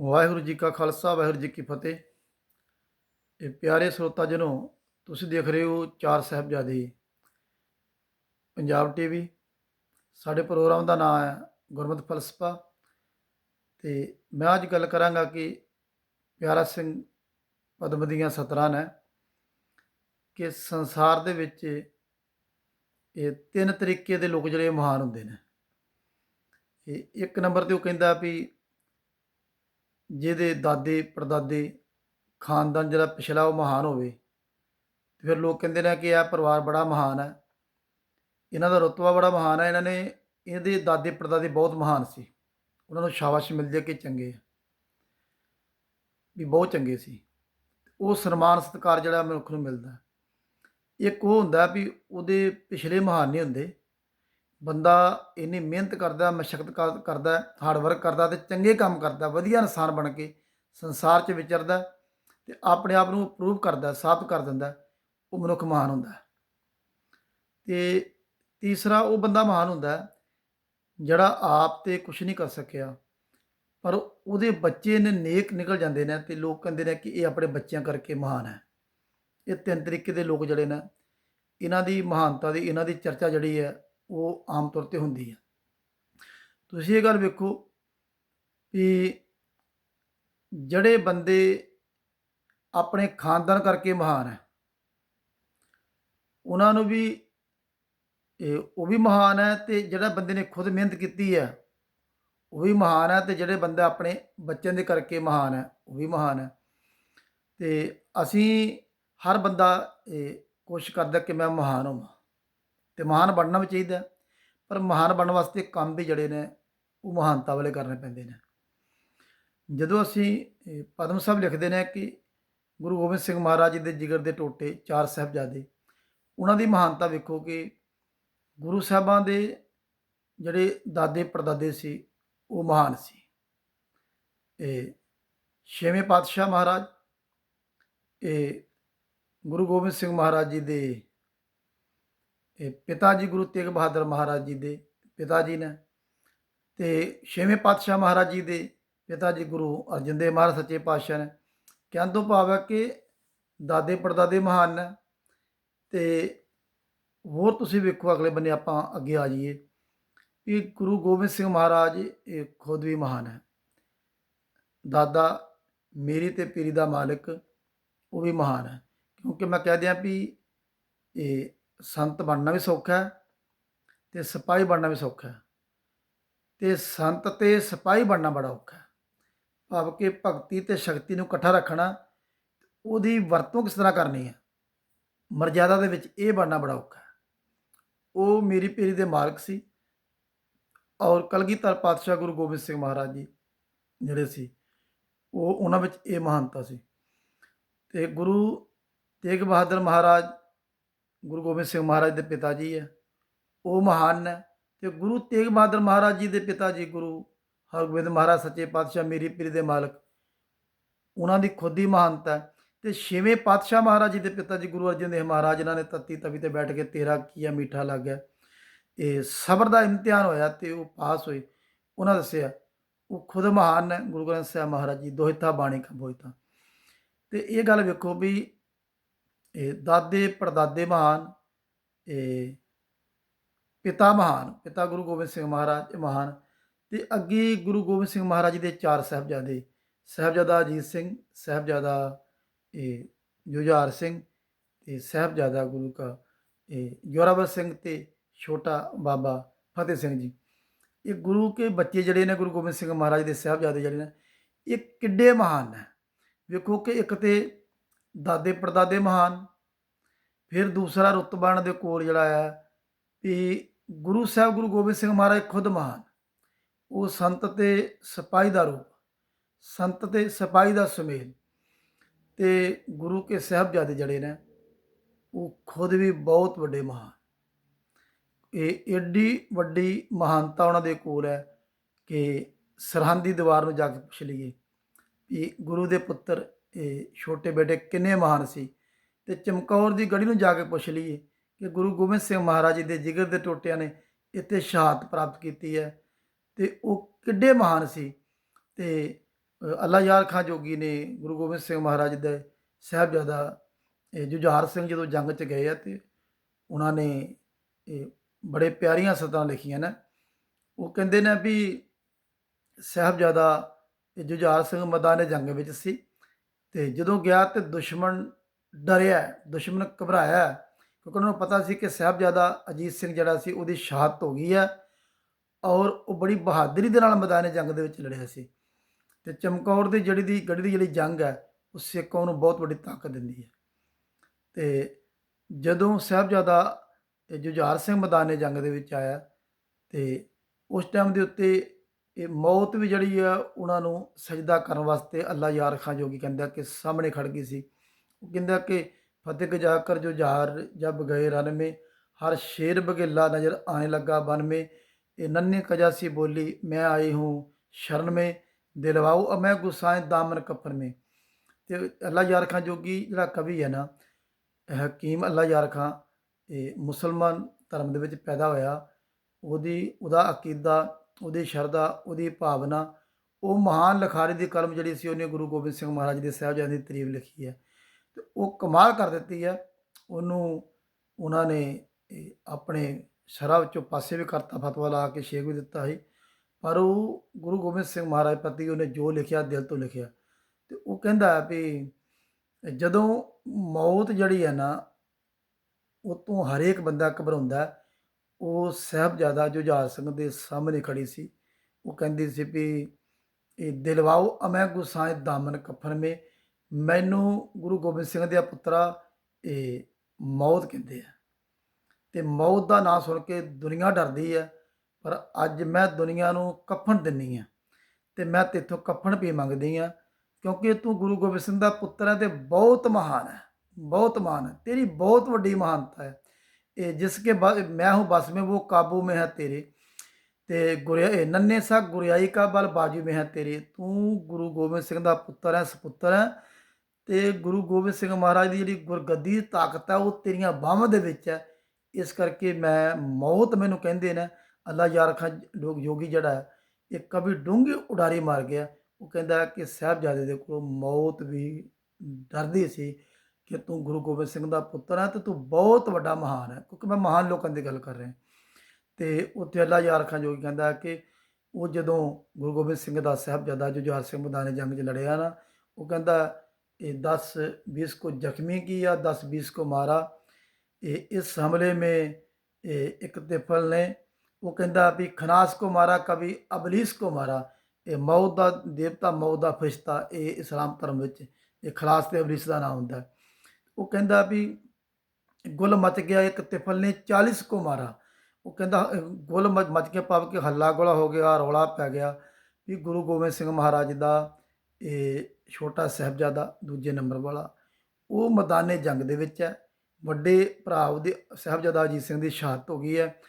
ਵਾਹਿਗੁਰੂ ਜੀ ਕਾ ਖਾਲਸਾ, ਵਾਹਿਗੁਰੂ ਜੀ ਕੀ ਫਤਿਹ। ਇਹ ਪਿਆਰੇ ਸਰੋਤਾ ਜਨੋ, ਤੁਸੀਂ ਦੇਖ ਰਹੇ ਹੋ ਚਾਰ ਸਾਹਿਬਜ਼ਾਦੇ। ਪੰਜਾਬ ਟੀਵੀ, ਸਾਡੇ ਪ੍ਰੋਗਰਾਮ ਦਾ ਨਾਮ ਹੈ ਗੁਰਮਤਿ ਫਲਸਫਾ। ਤੇ ਮੈਂ ਅੱਜ ਗੱਲ ਕਰਾਂਗਾ ਕਿ ਪਿਆਰਾ ਸਿੰਘ ਪਦਮ ਦੀਆਂ ਸਤਰਾਂ ਨੇ ਕਿ ਸੰਸਾਰ ਦੇ ਵਿੱਚ ਇਹ ਤਿੰਨ ਤਰੀਕੇ ਦੇ ਲੋਕ ਜਿਹੜੇ ਮਹਾਨ ਹੁੰਦੇ ਨੇ। ਇਹ ਇੱਕ ਨੰਬਰ ਤੇ ਉਹ ਕਹਿੰਦਾ ਵੀ ਜਿਹਦੇ ਦਾਦੇ, ਪੜਦਾਦੇ, ਖਾਨਦਾਨ ਜਿਹੜਾ ਪਿਛਲਾ ਉਹ ਮਹਾਨ ਹੋਵੇ। ਤੇ ਫਿਰ ਲੋਕ ਕਹਿੰਦੇ ਨੇ ਕਿ ਇਹ ਪਰਿਵਾਰ ਬੜਾ ਮਹਾਨ ਹੈ। ਇਹਨਾਂ ਦਾ ਰੁਤਬਾ ਬੜਾ ਮਹਾਨ ਹੈ। ਇਹਨਾਂ ਨੇ ਇਹਦੇ ਦਾਦੇ, ਪੜਦਾਦੇ ਬਹੁਤ ਮਹਾਨ ਸੀ। ਉਹਨਾਂ ਨੂੰ ਸ਼ਾਬਾਸ਼ ਮਿਲ ਜੇ ਕਿ ਚੰਗੇ ਵੀ ਬਹੁਤ ਚੰਗੇ ਸੀ। ਉਹ ਸਨਮਾਨ, ਸਤਿਕਾਰ ਜਿਹੜਾ ਮਨੁੱਖ ਨੂੰ ਮਿਲਦਾ। ਇੱਕ ਉਹ ਹੁੰਦਾ ਵੀ ਉਹਦੇ ਪਿਛਲੇ ਮਹਾਨ ਨਹੀਂ ਹੁੰਦੇ। ਬੰਦਾ ਇੰਨੀ ਮਿਹਨਤ ਕਰਦਾ, ਮਸ਼ਕਤ ਕਰਦਾ ਹਾਰਡ ਵਰਕ ਕਰਦਾ ਤੇ ਚੰਗੇ ਕੰਮ ਕਰਦਾ, ਵਧੀਆ ਇਨਸਾਨ ਬਣ ਕੇ ਸੰਸਾਰ 'ਚ ਵਿਚਰਦਾ ਤੇ ਆਪਣੇ ਆਪ ਨੂੰ ਪ੍ਰੂਵ ਕਰਦਾ ਸਾਬਤ ਕਰ ਦਿੰਦਾ, ਉਹ ਮਨੁੱਖ ਮਹਾਨ ਹੁੰਦਾ ਹੈ। ਤੇ ਤੀਸਰਾ ਉਹ ਬੰਦਾ ਮਹਾਨ ਹੁੰਦਾ ਜਿਹੜਾ ਆਪ ਤੇ ਕੁਝ ਨਹੀਂ ਕਰ ਸਕਿਆ, ਪਰ ਉਹਦੇ ਬੱਚੇ ਨੇ ਨੇਕ ਨਿਕਲ ਜਾਂਦੇ ਨੇ ਤੇ ਲੋਕ ਕਹਿੰਦੇ ਨੇ ਕਿ ਇਹ ਆਪਣੇ ਬੱਚਿਆਂ ਕਰਕੇ ਮਹਾਨ ਹੈ ਇਹ ਤਿੰਨ ਤਰੀਕੇ ਦੇ ਲੋਕ ਜਿਹੜੇ ਨੇ, ਇਹਨਾਂ ਦੀ ਮਹਾਨਤਾ ਦੀ, ਇਹਨਾਂ ਦੀ ਚਰਚਾ ਜਿਹੜੀ ਹੈ ਉਹ ਆਮ ਤੌਰ ਤੇ ਹੁੰਦੀ ਹੈ ਤੁਸੀਂ ਇਹ ਗੱਲ ਵੇਖੋ ਵੀ ਜਿਹੜੇ ਬੰਦੇ ਆਪਣੇ ਖਾਨਦਾਨ ਕਰਕੇ ਮਹਾਨ ਹੈ, ਉਹਨਾਂ ਨੂੰ ਵੀ, ਇਹ ਉਹ ਵੀ ਮਹਾਨ ਹੈ ਤੇ ਜਿਹੜਾ ਬੰਦੇ ਨੇ ਖੁਦ ਮਿਹਨਤ ਕੀਤੀ ਹੈ, ਉਹ ਵੀ ਮਹਾਨ ਹੈ ਤੇ ਜਿਹੜੇ ਬੰਦਾ ਆਪਣੇ ਬੱਚਿਆਂ ਦੇ ਕਰਕੇ ਮਹਾਨ ਹੈ, ਉਹ ਵੀ ਮਹਾਨ ਹੈ। ਤੇ ਅਸੀਂ ਹਰ ਬੰਦਾ ਇਹ ਕੋਸ਼ਿਸ਼ ਕਰਦਾ ਕਿ ਮੈਂ ਮਹਾਨ ਹੋਵਾਂ। ਤੇ ਮਹਾਨ ਬਣਨਾ ਵੀ ਚਾਹੀਦਾ ਪਰ ਮਹਾਨ ਬਣਨ ਵਾਸਤੇ ਕੰਮ ਵੀ ਜਿਹੜੇ ਨੇ, ਉਹ ਮਹਾਨਤਾ ਵਾਲੇ ਕਰਨੇ ਪੈਂਦੇ ਨੇ। ਜਦੋਂ ਅਸੀਂ ਪਦਮ ਸਾਹਿਬ ਲਿਖਦੇ ਨੇ ਕਿ ਗੁਰੂ ਗੋਬਿੰਦ ਸਿੰਘ ਮਹਾਰਾਜ ਜੀ ਦੇ ਜਿਗਰ ਦੇ ਟੋਟੇ ਚਾਰ ਸਾਹਿਬਜ਼ਾਦੇ, ਉਹਨਾਂ ਦੀ ਮਹਾਨਤਾ ਵੇਖੋ ਕਿ ਗੁਰੂ ਸਾਹਿਬਾਂ ਦੇ ਜਿਹੜੇ ਦਾਦੇ ਪੜਦਾਦੇ ਸੀ, ਉਹ ਮਹਾਨ ਸੀ। ਇਹ ਛੇਵੇਂ ਪਾਤਸ਼ਾਹ ਮਹਾਰਾਜ, ਇਹ ਗੁਰੂ ਗੋਬਿੰਦ ਸਿੰਘ ਮਹਾਰਾਜ ਜੀ ਦੇ ਇਹ ਪਿਤਾ ਜੀ ਗੁਰੂ ਤੇਗ ਬਹਾਦਰ ਮਹਾਰਾਜ ਜੀ ਦੇ ਪਿਤਾ ਜੀ ਨੇ ਤੇ ਛੇਵੇਂ ਪਾਤਸ਼ਾਹ ਮਹਾਰਾਜ ਜੀ ਦੇ ਪਿਤਾ ਜੀ ਗੁਰੂ ਅਰਜਨ ਦੇਵ ਮਹਾਰਾਜ ਸੱਚੇ ਪਾਤਸ਼ਾਹ ਨੇ। ਕਹਿਣ ਤੋਂ ਭਾਵ ਹੈ ਕਿ ਦਾਦੇ ਪੜਦਾਦੇ ਮਹਾਨ ਨੇ ਤੇ ਹੋਰ ਤੁਸੀਂ ਵੇਖੋ ਅਗਲੇ ਬੰਨੇ ਆਪਾਂ ਅੱਗੇ ਆ ਜਾਈਏ ਕਿ ਗੁਰੂ ਗੋਬਿੰਦ ਸਿੰਘ ਮਹਾਰਾਜ ਇਹ ਖੁਦ ਵੀ ਮਹਾਨ ਹੈ। ਦਾਦਾ ਮੇਰੀ ਤੇ ਪੀਰੀ ਦਾ ਮਾਲਕ ਉਹ ਵੀ ਮਹਾਨ ਹੈ। ਕਿਉਂਕਿ ਮੈਂ ਕਹਿ ਦਿਆਂ ਵੀ ਇਹ ਸੰਤ ਬਣਨਾ ਵੀ ਸੌਖਾ ਹੈ ਤੇ ਸਿਪਾਹੀ ਬਣਨਾ ਵੀ ਸੌਖਾ ਹੈ। ਤੇ ਸੰਤ ਤੇ ਸਿਪਾਹੀ ਬਣਨਾ ਬੜਾ ਔਖਾ ਹੈ। ਭਾਵ ਕਿ ਭਗਤੀ ਤੇ ਸ਼ਕਤੀ ਨੂੰ ਇਕੱਠਾ ਰੱਖਣਾ, ਉਹਦੀ ਵਰਤੋਂ ਕਿਸ ਤਰ੍ਹਾਂ ਕਰਨੀ ਹੈ? ਮਰਜ਼ਾਦਾ ਦੇ ਵਿੱਚ ਇਹ ਬਣਨਾ ਬੜਾ ਔਖਾ ਹੈ। ਉਹ ਮੇਰੀ ਪੀਰੀ ਦੇ ਮਾਲਕ ਸੀ ਔਰ ਕਲਗੀਧਰ ਪਾਤਸ਼ਾਹ ਗੁਰੂ ਗੋਬਿੰਦ ਸਿੰਘ ਮਹਾਰਾਜ ਜੀ ਜਿਹੜੇ ਸੀ, ਉਹ ਉਹਨਾਂ ਵਿੱਚ ਇਹ ਮਹਾਨਤਾ ਸੀ। ਤੇ ਗੁਰੂ ਤੇਗ ਬਹਾਦਰ ਮਹਾਰਾਜ ਗੁਰੂ ਗੋਬਿੰਦ ਸਿੰਘ ਮਹਾਰਾਜ ਦੇ ਪਿਤਾ ਜੀ ਹੈ। ਉਹ ਮਹਾਨ ਨੇ ਤੇ ਗੁਰੂ ਤੇਗ ਬਹਾਦਰ ਮਹਾਰਾਜ ਜੀ ਦੇ ਪਿਤਾ ਜੀ, ਗੁਰੂ ਹਰਗੋਬਿੰਦ ਮਹਾਰਾਜ ਸੱਚੇ ਪਾਤਸ਼ਾਹ ਮੇਰੀ ਪੀਰੀ ਦੇ ਮਾਲਕ। ਉਹਨਾਂ ਦੀ ਖੁਦ ਹੀ ਮਹਾਨਤਾ ਹੈ ਤੇ ਛੇਵੇਂ ਪਾਤਸ਼ਾਹ ਮਹਾਰਾਜ ਜੀ ਦੇ ਪਿਤਾ ਜੀ, ਗੁਰੂ ਅਰਜਨ ਦੇਵ ਮਹਾਰਾਜ ਇਹਨਾਂ ਨੇ ਤੱਤੀ ਤਵੀ ਤੇ ਬੈਠ ਕੇ ਤੇਰਾ ਕੀਆ ਮਿੱਠਾ ਲੱਗ ਗਿਆ ਇਹ ਸਬਰ ਦਾ ਇਮਤਿਹਾਨ ਹੋਇਆ ਤੇ ਉਹ ਪਾਸ ਹੋਏ। ਉਹਨਾਂ ਦੱਸਿਆ, ਉਹ ਖੁਦ ਮਹਾਨ ਨੇ ਗੁਰੂ ਗ੍ਰੰਥ ਸਾਹਿਬ ਮਹਾਰਾਜ ਜੀ, ਦੋਹਿਤਾ ਬਾਣੀ ਖਬੋਇਤਾ ਤੇ ਇਹ ਗੱਲ ਵੇਖੋ ਵੀ ਇਹ ਦਾਦੇ, ਪੜਦਾਦੇ ਮਹਾਨ ਇਹ ਪਿਤਾ ਮਹਾਨ, ਪਿਤਾ ਗੁਰੂ ਗੋਬਿੰਦ ਸਿੰਘ ਮਹਾਰਾਜ ਮਹਾਨ, ਤੇ ਅੱਗੇ ਗੁਰੂ ਗੋਬਿੰਦ ਸਿੰਘ ਮਹਾਰਾਜ ਜੀ ਦੇ ਚਾਰ ਸਾਹਿਬਜ਼ਾਦੇ, ਸਾਹਿਬਜ਼ਾਦਾ ਅਜੀਤ ਸਿੰਘ, ਸਾਹਿਬਜ਼ਾਦਾ ਇਹ ਜੁਝਾਰ ਸਿੰਘ ਤੇ ਸਾਹਿਬਜ਼ਾਦਾ ਗੁਰੂ ਕਾ ਇਹ ਜੋਰਾਵਰ ਸਿੰਘ ਤੇ ਛੋਟਾ ਬਾਬਾ ਫਤਿਹ ਸਿੰਘ ਜੀ। ਇਹ ਗੁਰੂ ਕੇ ਬੱਚੇ ਜਿਹੜੇ ਨੇ, ਗੁਰੂ ਗੋਬਿੰਦ ਸਿੰਘ ਮਹਾਰਾਜ ਦੇ ਸਾਹਿਬਜ਼ਾਦੇ ਜਿਹੜੇ ਨੇ, ਇਹ ਕਿੱਡੇ ਮਹਾਨ ਨੇ। ਵੇਖੋ ਕਿ ਇੱਕ ਤੇ ਦਾਦੇ ਪੜਦਾਦੇ ਮਹਾਨ। ਫਿਰ ਦੂਸਰਾ ਰੁਤਬਾਨ ਦੇ ਕੋਲ ਜਿਹੜਾ ਆ ਵੀ ਗੁਰੂ ਸਾਹਿਬ ਗੁਰੂ ਗੋਬਿੰਦ ਸਿੰਘ ਮਹਾਰਾਜ ਖੁਦ ਮਹਾਨ। ਉਹ ਸੰਤ ਤੇ ਸਿਪਾਹੀ ਦਾ ਰੂਪ, ਸੰਤ ਤੇ ਸਿਪਾਹੀ ਦਾ ਸੁਮੇਲ ਤੇ ਗੁਰੂ ਕੇ ਸਾਹਿਬਜ਼ਾਦੇ ਜਿਹੜੇ ਨੇ, ਉਹ ਖੁਦ ਵੀ ਬਹੁਤ ਵੱਡੇ ਮਹਾਨ। ਇਹ ਏਡੀ ਵੱਡੀ ਮਹਾਨਤਾ ਉਹਨਾਂ ਦੇ ਕੋਲ ਹੈ ਕਿ ਸਰਹੰਦ ਦੀ ਦੀਵਾਰ ਨੂੰ ਜਾ ਕੇ ਪੁੱਛ ਲਈਏ ਵੀ ਗੁਰੂ ਦੇ ਪੁੱਤਰ ਇਹ ਛੋਟੇ ਬੇਟੇ ਕਿੰਨੇ ਮਹਾਨ ਸੀ। ਤੇ ਚਮਕੌਰ ਦੀ ਗੜੀ ਨੂੰ ਜਾ ਕੇ ਪੁੱਛ ਲਈਏ ਕਿ ਗੁਰੂ ਗੋਬਿੰਦ ਸਿੰਘ ਮਹਾਰਾਜ ਜੀ ਦੇ ਜਿਗਰ ਦੇ ਟੋਟਿਆਂ ਨੇ ਇੱਥੇ ਸ਼ਹਾਦਤ ਪ੍ਰਾਪਤ ਕੀਤੀ ਹੈ ਤੇ ਉਹ ਕਿੱਡੇ ਮਹਾਨ ਸੀ। ਤੇ ਅੱਲਾ ਯਾਰ ਖਾਂ ਜੋਗੀ ਨੇ ਗੁਰੂ ਗੋਬਿੰਦ ਸਿੰਘ ਮਹਾਰਾਜ ਦੇ ਸਾਹਿਬਜ਼ਾਦਾ ਇਹ ਜੁਝਾਰ ਸਿੰਘ ਜਦੋਂ ਜੰਗ 'ਚ ਗਏ ਆ ਤੇ ਉਹਨਾਂ ਨੇ, ਇਹ, ਬੜੇ ਪਿਆਰੀਆਂ ਸਤਾਂ ਲਿਖੀਆਂ ਨੇ। ਉਹ ਕਹਿੰਦੇ ਨੇ ਵੀ, ਸਾਹਿਬਜ਼ਾਦਾ ਇਹ ਜੁਝਾਰ ਸਿੰਘ ਮੈਦਾਨ ਜੰਗ ਵਿੱਚ ਸੀ। ਤੇ ਜਦੋਂ ਗਿਆ ਤੇ ਦੁਸ਼ਮਣ ਡਰਿਆ, ਦੁਸ਼ਮਣ ਘਬਰਾਇਆ, ਕਿਉਂਕਿ ਉਹਨਾਂ ਨੂੰ ਪਤਾ ਸੀ ਕਿ ਸਾਹਿਬਜ਼ਾਦਾ ਅਜੀਤ ਸਿੰਘ ਜਿਹੜਾ ਸੀ ਉਹਦੀ ਸ਼ਹਾਦਤ ਹੋ ਗਈ ਹੈ ਔਰ ਉਹ ਬੜੀ ਬਹਾਦਰੀ ਦੇ ਨਾਲ ਮੈਦਾਨ ਜੰਗ ਦੇ ਵਿੱਚ ਲੜਿਆ ਸੀ ਤੇ ਚਮਕੌਰ ਦੀ ਜਿਹੜੀ ਦੀ ਗੜੀ ਦੀ ਜਿਹੜੀ ਜੰਗ ਹੈ, ਉਹ ਸਿੱਖਾਂ ਨੂੰ ਬਹੁਤ ਵੱਡੀ ਤਾਕਤ ਦਿੰਦੀ ਹੈ। ਤੇ ਜਦੋਂ ਸਾਹਿਬਜ਼ਾਦਾ ਜੁਝਾਰ ਸਿੰਘ ਮੈਦਾਨੇ ਜੰਗ ਦੇ ਵਿੱਚ ਆਇਆ ਤੇ ਉਸ ਟਾਈਮ ਦੇ ਉੱਤੇ ਇਹ ਮੌਤ ਵੀ ਜਿਹੜੀ ਆ ਉਹਨਾਂ ਨੂੰ ਸਜਦਾ ਕਰਨ ਵਾਸਤੇ ਅੱਲਾ ਯਾਰ ਖਾਂ ਜੋਗੀ ਕਹਿੰਦਾ ਕਿ ਸਾਹਮਣੇ ਖੜ ਗਈ ਸੀ। ਉਹ ਕਹਿੰਦਾ ਕਿ ਫਤਿਹ ਗਜਾ ਕਰ ਜੋ ਜਹਾਰ ਜਬ ਗਏ ਰਨ ਮੇ, ਹਰ ਸ਼ੇਰ ਬਗੇਲਾ ਨਜ਼ਰ ਆਣੇ ਲੱਗਾ ਬਨ ਮੇ। ਇਹ ਨੰਨੇ ਕਜਾਸੀ ਬੋਲੀ, ਮੈਂ ਆਈ ਹੂੰ ਸ਼ਰਨ ਮੇ ਦਿਲਵਾਉ ਅਮੈ ਗੁਸਾਏ ਦਾਮਨ ਕਪਰ ਮੇ। ਤੇ ਅੱਲਾ ਯਾਰ ਖਾਂ ਜੋਗੀ ਜਿਹੜਾ ਕਵੀ ਹੈ ਨਾ ਹਕੀਮ ਅੱਲਾ ਯਾਰ ਖਾਂ ਇਹ ਮੁਸਲਮਾਨ ਧਰਮ ਦੇ ਵਿੱਚ ਪੈਦਾ ਹੋਇਆ। ਉਹਦੀ, ਉਹਦਾ ਅਕੀਦਾ ਉਹਦੀ ਸ਼ਰਧਾ, ਉਹਦੀ ਭਾਵਨਾ, ਉਹ ਮਹਾਨ ਲਿਖਾਰੀ ਦੀ ਕਲਮ ਜਿਹੜੀ ਸੀ ਉਹਨੇ ਗੁਰੂ ਗੋਬਿੰਦ ਸਿੰਘ ਮਹਾਰਾਜ ਦੇ ਸਾਹਿਬਜ਼ਾਦਿਆਂ ਦੀ ਤਾਰੀਫ ਲਿਖੀ ਹੈ। ਤੇ ਉਹ ਕਮਾਲ ਕਰ ਦਿੱਤੀ ਹੈ। ਉਹਨੂੰ ਉਹਨਾਂ ਨੇ ਆਪਣੇ ਸ਼ਰਾ ਵਿੱਚੋਂ ਪਾਸੇ ਵੀ ਕਰਤਾ, ਫਤਵਾ ਲਾ ਕੇ ਛੇਕ ਵੀ ਦਿੱਤਾ ਸੀ। ਪਰ ਉਹ ਗੁਰੂ ਗੋਬਿੰਦ ਸਿੰਘ ਮਹਾਰਾਜ ਪ੍ਰਤੀ ਉਹਨੇ ਜੋ ਲਿਖਿਆ, ਦਿਲ ਤੋਂ ਲਿਖਿਆ। ਤੇ ਉਹ ਕਹਿੰਦਾ ਵੀ ਜਦੋਂ ਮੌਤ ਜਿਹੜੀ ਹੈ ਨਾ, ਉਹ ਤੋਂ ਹਰੇਕ ਬੰਦਾ ਘਬਰਾਉਂਦਾ ਉਹ ਸਾਹਿਬਜ਼ਾਦਾ ਜੁਝਾਰ ਸਿੰਘ ਦੇ ਸਾਹਮਣੇ ਖੜੀ ਸੀ। ਉਹ ਕਹਿੰਦੀ ਸੀ ਵੀ, ਇਹ ਦਿਲਵਾਓ ਅਮੈ ਗੁਸਾਏ ਦਾਮਨ ਕਫਨ ਮੇ। ਮੈਨੂੰ ਗੁਰੂ ਗੋਬਿੰਦ ਸਿੰਘ ਦੇ ਪੁੱਤਰਾ ਇਹ ਮੌਤ ਕਹਿੰਦੇ ਆ। ਤੇ ਮੌਤ ਦਾ ਨਾਂ ਸੁਣ ਕੇ ਦੁਨੀਆ ਡਰਦੀ ਹੈ ਪਰ ਅੱਜ ਮੈਂ ਦੁਨੀਆ ਨੂੰ ਕਫਨ ਦਿੰਨੀ ਆ ਤੇ ਮੈਂ ਤੇਥੋਂ ਕਫਨ ਵੀ ਮੰਗਦੀ ਆ, ਕਿਉਂਕਿ ਤੂੰ ਗੁਰੂ ਗੋਬਿੰਦ ਸਿੰਘ ਦਾ ਪੁੱਤਰ ਹੈ ਤੇ ਬਹੁਤ ਮਹਾਨ ਹੈ ਬਹੁਤ ਮਹਾਨ ਹੈ ਤੇਰੀ ਬਹੁਤ ਵੱਡੀ ਮਹਾਨਤਾ ਹੈ जिसके मैं हूँ बस में वो काबू में है ਤੇਰੇ। ਤੇ ਗੁਰਿਆ ਨੰਨੇ ਸਾ ਗੁਰਿਆਈ ਕਾ ਬਲ ਬਾਜੂ ਮੇ ਹੈ ਤੇਰੇ। ਤੂੰ ਗੁਰੂ ਗੋਬਿੰਦ ਸਿੰਘ ਦਾ ਪੁੱਤਰ ਹੈ, ਸਪੁੱਤਰ ਹੈ। ਤੇ ਗੁਰੂ ਗੋਬਿੰਦ ਸਿੰਘ ਮਹਾਰਾਜ ਦੀ ਜਿਹੜੀ ਗੁਰਗੱਦੀ ਦੀ ਤਾਕਤ ਹੈ, ਉਹ ਤੇਰੀਆਂ ਬਾਹਾਂ ਦੇ ਵਿੱਚ ਹੈ। ਇਸ ਕਰਕੇ ਮੈਂ ਮੌਤ ਮੈਨੂੰ ਕਹਿੰਦੇ ਨੇ, ਅੱਲਾ ਯਾਰ ਖਾਂ ਲੋਕ ਯੋਗੀ ਜਿਹੜਾ ਹੈ, ਇਹ ਕਭੀ ਡੂੰਗੀ ਉਡਾਰੀ ਮਾਰ ਗਿਆ। ਉਹ ਕਹਿੰਦਾ ਕਿ ਸਹਿਬਜ਼ਾਦੇ ਦੇ ਕੋਲ ਮੌਤ ਵੀ ਡਰਦੀ ਸੀ। ਕਿ ਤੂੰ ਗੁਰੂ ਗੋਬਿੰਦ ਸਿੰਘ ਦਾ ਪੁੱਤਰ ਹੈ ਤੇ ਤੂੰ ਬਹੁਤ ਵੱਡਾ ਮਹਾਨ ਹੈ, ਕਿਉਂਕਿ ਮੈਂ ਮਹਾਨ ਲੋਕਾਂ ਦੀ ਗੱਲ ਕਰ ਰਿਹਾ। ਤੇ ਉੱਥੇ ਅੱਲਾ ਯਾਰ ਖਾਨ ਜੋਗੀ ਕਹਿੰਦਾ ਕਿ ਉਹ ਜਦੋਂ ਗੁਰੂ ਗੋਬਿੰਦ ਸਿੰਘ ਦਾ ਸਹਿਬਜ਼ਾਦਾ ਜੁਝਾਰ ਸਿੰਘ ਮੈਦਾਨੇ ਜੰਗ 'ਚ ਲੜਿਆ ਨਾ, ਉਹ ਕਹਿੰਦਾ, ਇਹ 10 20 ਕੋ ਜ਼ਖਮੀ ਕੀ ਆ 10 20 ਕੋ ਮਾਰਾ? ਇਹ ਇਸ ਹਮਲੇ ਮੇ ਇੱਕ ਤਿਫਲ ਨੇ। ਉਹ ਕਹਿੰਦਾ ਵੀ ਖਨਾਸ ਕੋ ਮਾਰਾ, ਕਵੀ ਅਬਲਿਸ ਕੋ ਮਾਰਾ। ਇਹ ਮੌਤ ਦਾ, ਦੇਵਤਾ ਮੌਤ ਦਾ ਫਰਿਸ਼ਤਾ, ਇਹ ਇਸਲਾਮ ਧਰਮ ਵਿੱਚ, ਇਹ ਖਲਾਸ ਤੇ ਅਬਲਿਸ ਦਾ ਨਾਮ ਹੁੰਦਾ ਉਹ ਕਹਿੰਦਾ ਵੀ ਗੁਲ ਮਚ ਗਿਆ ਇੱਕ ਤਿਫਲ ਨੇ 40 ਕੋ ਮਾਰਾ। ਉਹ ਕਹਿੰਦਾ ਅਹ, ਗੁਲ ਮ- ਮਚ ਕੇ ਪਵ ਕਿ ਹੱਲਾ ਗੋਲਾ ਹੋ ਗਿਆ ਰੌਲਾ ਪੈ ਗਿਆ ਵੀ ਗੁਰੂ ਗੋਬਿੰਦ ਸਿੰਘ ਮਹਾਰਾਜ ਦਾ ਇਹ ਛੋਟਾ ਸਾਹਿਬਜ਼ਾਦਾ ਦੂਜੇ ਨੰਬਰ ਵਾਲਾ ਉਹ ਮੈਦਾਨੇ ਜੰਗ ਦੇ ਵਿੱਚ ਹੈ। ਵੱਡੇ ਭਰਾ ਉਹਦੇ ਸਾਹਿਬਜ਼ਾਦਾ ਅਜੀਤ ਸਿੰਘ ਦੀ ਸ਼ਹਾਦਤ ਹੋ ਗਈ ਹੈ।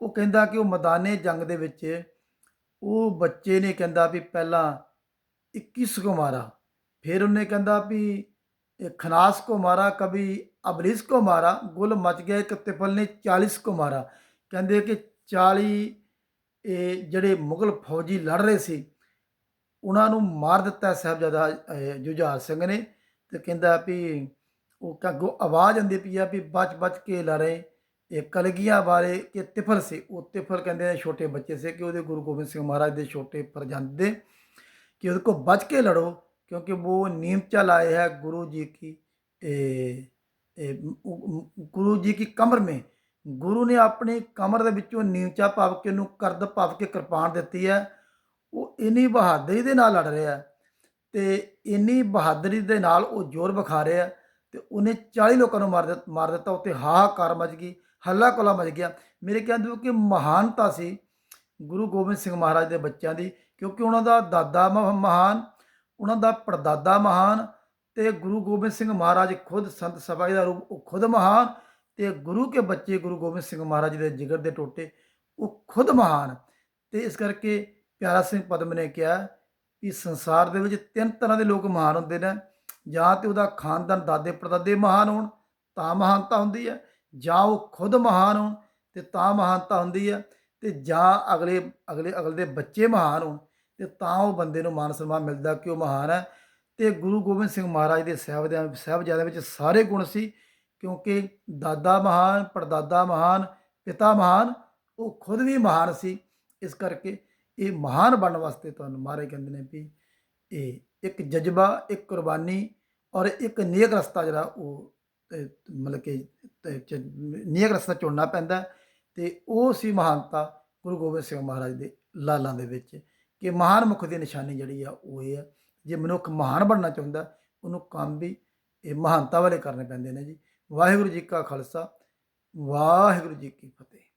ਉਹ ਕਹਿੰਦਾ ਕਿ ਉਹ ਮੈਦਾਨੇ ਜੰਗ ਦੇ ਵਿੱਚ ਉਹ ਬੱਚੇ ਨੇ ਕਹਿੰਦਾ ਵੀ ਪਹਿਲਾਂ 21 ਕੋ ਮਾਰਾ। ਫਿਰ ਉਹਨੇ ਕਹਿੰਦਾ ਵੀ ਇਹ ਖਨਾਸ को ਮਾਰਾ कभी ਅਬਰਿਸ ਕੋ ਮਾਰਾ, ਗੁਲ ਮਚ ਗਏ ਇੱਕ ਤਿਫਲ ਨੇ 40 ਕੋ ਮਾਰਾ। ਕਹਿੰਦੇ ਕਿ 40 ਇਹ ਜਿਹੜੇ ਮੁਗਲ ਫੌਜੀ ਲੜ ਰਹੇ ਸੀ, ਉਹਨਾਂ ਨੂੰ ਮਾਰ ਦਿੱਤਾ ਸਹਿਬਜ਼ਾਦਾ ਜੁਝਾਰ ਸਿੰਘ ਨੇ ਤੇ ਕਹਿੰਦਾ ਵੀ ਉਹ ਕਾਗੋ ਆਵਾਜ਼ ਆਂਦੀ ਪਈ ਆ ਵੀ ਬਚ ਬਚ ਕੇ ਲੜੇ। ਇਹ ਕਲਗੀਆਂ ਵਾਲੇ ਕਿ ਤਿਫਲ ਸੀ, ਉਹ ਤਿਫਲ ਕਹਿੰਦੇ ਨੇ ਛੋਟੇ ਬੱਚੇ ਸੀ ਕਿ ਉਹਦੇ ਗੁਰੂ ਗੋਬਿੰਦ ਸਿੰਘ ਮਹਾਰਾਜ ਦੇ ਛੋਟੇ ਪਰਜੰਦ ਦੇ, ਕਿ ਉਹਦੇ ਕੋ ਬਚ ਕੇ ਲੜੋ। क्योंकि वो नीमचा लाए है गुरु जी की ए, ए, गुरु जी की कमर में ਗੁਰੂ ਨੇ ਆਪਣੀ ਕਮਰ ਦੇ ਵਿੱਚੋਂ ਨੀਚਾ ਪਾ ਕੇ ਉਹਨੂੰ ਕਰਦ ਪਾ ਕੇ ਕਿਰਪਾਨ ਦਿੱਤੀ ਹੈ ਉਹ ਇੰਨੀ ਬਹਾਦਰੀ ਦੇ ਨਾਲ ਲੜ ਰਿਹਾ ਹੈ ਤੇ ਇੰਨੀ ਬਹਾਦਰੀ ਦੇ ਨਾਲ ਉਹ ਜ਼ੋਰ ਵਿਖਾ ਰਿਹਾ ਹੈ ਤੇ ਉਹਨੇ 40 ਲੋਕਾਂ ਨੂੰ ਮਾਰ ਦਿੱਤਾ ਮਾਰ ਦਿੱਤਾ ਉੱਤੇ ਹਾਹਾਕਾਰ ਮਚ ਗਈ ਹੱਲਾ ਕੋਲਾ ਮਚ ਗਿਆ ਮੇਰੇ ਕਹਿੰਦੇ ਕਿ ਮਹਾਨਤਾ ਸੀ ਗੁਰੂ ਗੋਬਿੰਦ ਸਿੰਘ ਮਹਾਰਾਜ ਦੇ ਬੱਚਿਆਂ ਦੀ ਕਿਉਂਕਿ ਉਹਨਾਂ ਦਾ ਦਾਦਾ ਮ- ਮਹਾਨ ਉਹਨਾਂ ਦਾ ਪੜਦਾਦਾ ਮਹਾਨ ਤੇ ਗੁਰੂ ਗੋਬਿੰਦ ਸਿੰਘ ਮਹਾਰਾਜ ਖੁਦ ਸੰਤ ਸਭਾ ਦਾ ਰੂਪ, ਉਹ ਖੁਦ ਮਹਾਨ ਤੇ ਗੁਰੂ ਕੇ ਬੱਚੇ ਗੁਰੂ ਗੋਬਿੰਦ ਸਿੰਘ ਮਹਾਰਾਜ ਦੇ ਜਿਗਰ ਦੇ ਟੋਟੇ, ਉਹ ਖੁਦ ਮਹਾਨ। ਤੇ ਇਸ ਕਰਕੇ ਪਿਆਰਾ ਸਿੰਘ ਪਦਮ ਨੇ ਕਿਹਾ ਕਿ ਸੰਸਾਰ ਦੇ ਵਿੱਚ ਤਿੰਨ ਤਰ੍ਹਾਂ ਦੇ ਲੋਕ ਮਹਾਨ ਹੁੰਦੇ ਨੇ, ਜਾਂ ਤੇ ਉਹਦਾ ਖਾਨਦਾਨ ਦਾਦੇ ਪੜਦਾਦੇ ਮਹਾਨ ਹੋਣ, ਤਾਂ ਮਹਾਨਤਾ ਹੁੰਦੀ ਹੈ, ਜਾਂ ਉਹ ਖੁਦ ਮਹਾਨ ਹੋਣ ਤੇ ਤਾਂ ਮਹਾਨਤਾ ਹੁੰਦੀ ਹੈ, ਤੇ ਜਾਂ ਅਗਲੇ ਅਗਲੇ ਅਗਲੇ ਦੇ ਬੱਚੇ ਮਹਾਨ ਹੋਣ। ਤੇ ਤਾਂ ਉਹ ਬੰਦੇ ਨੂੰ ਮਾਨ ਸਨਮਾਨ ਮਿਲਦਾ ਕਿ ਉਹ ਮਹਾਨ ਹੈ। ਤੇ ਗੁਰੂ ਗੋਬਿੰਦ ਸਿੰਘ ਮਹਾਰਾਜ ਦੇ ਸਾਹਿਬਦਿਆਂ, ਸਾਹਿਬਜ਼ਾਦਿਆਂ ਵਿੱਚ ਸਾਰੇ ਗੁਣ ਸੀ, ਕਿਉਂਕਿ ਦਾਦਾ ਮਹਾਨ, ਪੜਦਾਦਾ ਮਹਾਨ, ਪਿਤਾ ਮਹਾਨ, ਉਹ ਖੁਦ ਵੀ ਮਹਾਨ ਸੀ। ਇਸ ਕਰਕੇ ਇਹ ਮਹਾਨ ਬਣਨ ਵਾਸਤੇ ਤੁਹਾਨੂੰ ਮਹਾਰਾਜ ਕਹਿੰਦੇ ਨੇ ਵੀ ਇਹ ਇੱਕ ਜਜ਼ਬਾ, ਇੱਕ ਕੁਰਬਾਨੀ ਔਰ ਇੱਕ ਨੇਕ ਰਸਤਾ ਜਿਹੜਾ ਉਹ ਮਤਲਬ ਕਿ ਤੇ ਨੇਕ ਰਸਤਾ ਚੁਣਨਾ ਪੈਂਦਾ ਹੈ। ਤੇ ਉਹ ਸੀ ਮਹਾਨਤਾ ਗੁਰੂ ਗੋਬਿੰਦ ਸਿੰਘ ਮਹਾਰਾਜ ਦੇ ਲਾਲਾਂ ਦੇ ਵਿੱਚ। ਕਿ ਮਹਾਨ ਮੁਖ ਦੀ ਨਿਸ਼ਾਨੀ ਜਿਹੜੀ ਆ ਉਹ ਇਹ ਆ। ਜੇ ਮਨੁੱਖ ਮਹਾਨ ਬਣਨਾ ਚਾਹੁੰਦਾ, ਉਹਨੂੰ ਕੰਮ ਵੀ ਇਹ ਮਹਾਨਤਾ ਵਾਲੇ ਕਰਨੇ ਪੈਂਦੇ ਨੇ ਜੀ। ਵਾਹਿਗੁਰੂ ਜੀ ਕਾ ਖਾਲਸਾ, ਵਾਹਿਗੁਰੂ ਜੀ ਕੀ ਫਤਿਹ।